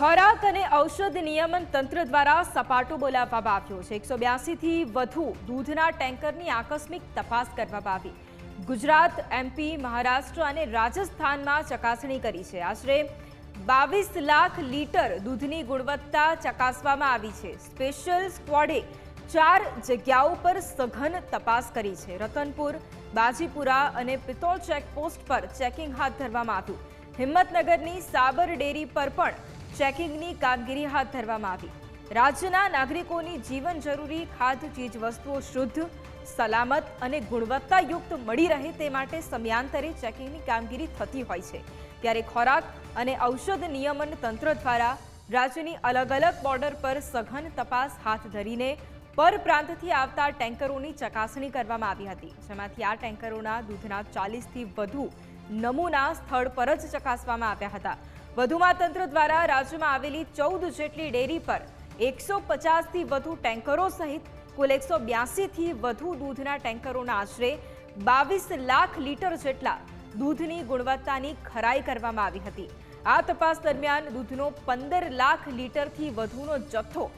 ખોરાક અને ઔષધ નિયમન તંત્ર દ્વારા સપાટો બોલાવવામાં આવ્યો છે. એકસો બ્યાસીથી વધુ દૂધના ટેન્કરની આકસ્મિક તપાસ કરવામાં આવી. ગુજરાત એમપી મહારાષ્ટ્ર અને રાજસ્થાનમાં ચકાસણી કરી છે. આશરે બાવીસ લાખ લીટર દૂધની ગુણવત્તા ચકાસવામાં આવી છે. સ્પેશિયલ સ્ક્વોડે ચાર જગ્યાઓ પર સઘન તપાસ કરી છે. રતનપુર, બાજીપુરા અને પિત્તોલ ચેકપોસ્ટ પર ચેકિંગ હાથ ધરવામાં આવ્યું. હિંમતનગરની સાબર ડેરી પર પણ ચેકિંગની કામગીરી હાથ ધરવામાં આવી. રાજ્યના નાગરિકોની જીવન જરૂરી ખાદ્ય ચીજવસ્તુઓ શુદ્ધ, સલામત અને ગુણવત્તાયુક્ત મળી રહે તે માટે સમયાંતરે ચેકિંગની કામગીરી થતી હોય છે. ત્યારે ખોરાક અને ઔષધ નિયમન તંત્ર દ્વારા રાજ્યની અલગ અલગ બોર્ડર પર સઘન તપાસ હાથ ધરીને પરપ્રાંતથી આવતા ટેન્કરોની ચકાસણી કરવામાં આવી હતી. જેમાંથી આ ટેન્કરોના દૂધના ચાલીસથી વધુ નમૂના સ્થળ પર જ ચકાસવામાં આવ્યા હતા. વધુમાં તંત્ર દ્વારા રાજ્યમાં આવેલી ચૌદ જેટલી ડેરી પર એકસો પચાસથી વધુ ટેન્કરો સહિત કુલ એકસો બ્યાસીથી વધુ દૂધના ટેન્કરોના આશરે બાવીસ લાખ લીટર જેટલા દૂધની ગુણવત્તાની ખરાઈ કરવામાં આવી હતી. આ તપાસ દરમિયાન દૂધનો પંદર લાખ લીટરથી વધુનો જથ્થો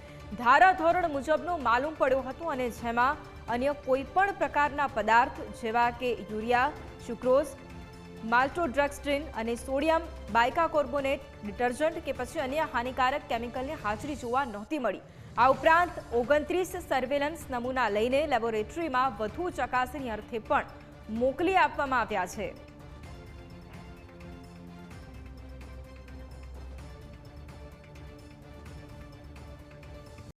ધારાધોરણ મુજબનો માલુમ પડ્યો હતો અને જેમાં અન્ય કોઈપણ પ્રકારના પદાર્થ જેવા કે યુરિયા, સુક્રોઝ માલ્ટોડ્રગ્સ્ટ્રીન અને સોડિયમ બાયકા કોર્બોનેટ ડિટર્જન્ટ કે પછી અન્ય હાનિકારક કેમિકલની હાજરી જોવા નહોતી મળી. આ ઉપરાંત ઓગણત્રીસ સર્વેલન્સ નમૂના લઈને લેબોરેટરીમાં વધુ ચકાસણી અર્થે પણ મોકલી આપવામાં આવ્યા છે.